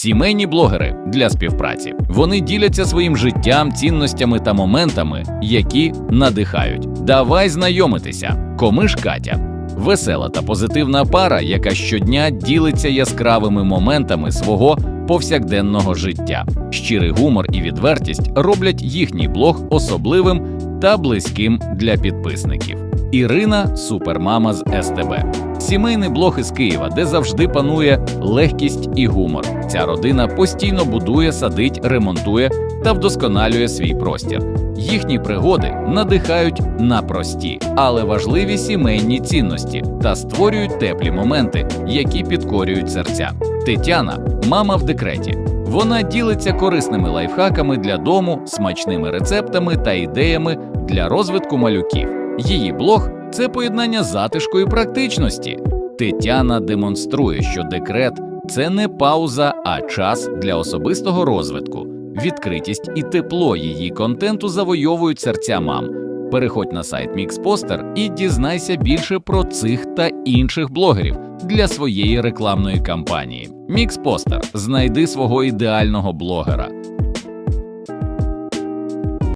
Сімейні блогери для співпраці. Вони діляться своїм життям, цінностями та моментами, які надихають. Давай знайомитися. Комиш Катя. Весела та позитивна пара, яка щодня ділиться яскравими моментами свого повсякденного життя. Щирий гумор і відвертість роблять їхній блог особливим та близьким для підписників. Ірина супермама з СТБ. Сімейний блог із Києва, де завжди панує легкість і гумор. Ця родина постійно будує, садить, ремонтує та вдосконалює свій простір. Їхні пригоди надихають на прості, але важливі сімейні цінності та створюють теплі моменти, які підкорюють серця. Тетяна мама в декреті. Вона ділиться корисними лайфхаками для дому, смачними рецептами та ідеями для розвитку малюків. Її блог це поєднання затишку і практичності. Тетяна демонструє, що декрет це не пауза, а час для особистого розвитку. Відкритість і тепло її контенту завойовують серця мам. Переходь на сайт Мікспостер і дізнайся більше про цих та інших блогерів для своєї рекламної кампанії. Мікспостер знайди свого ідеального блогера.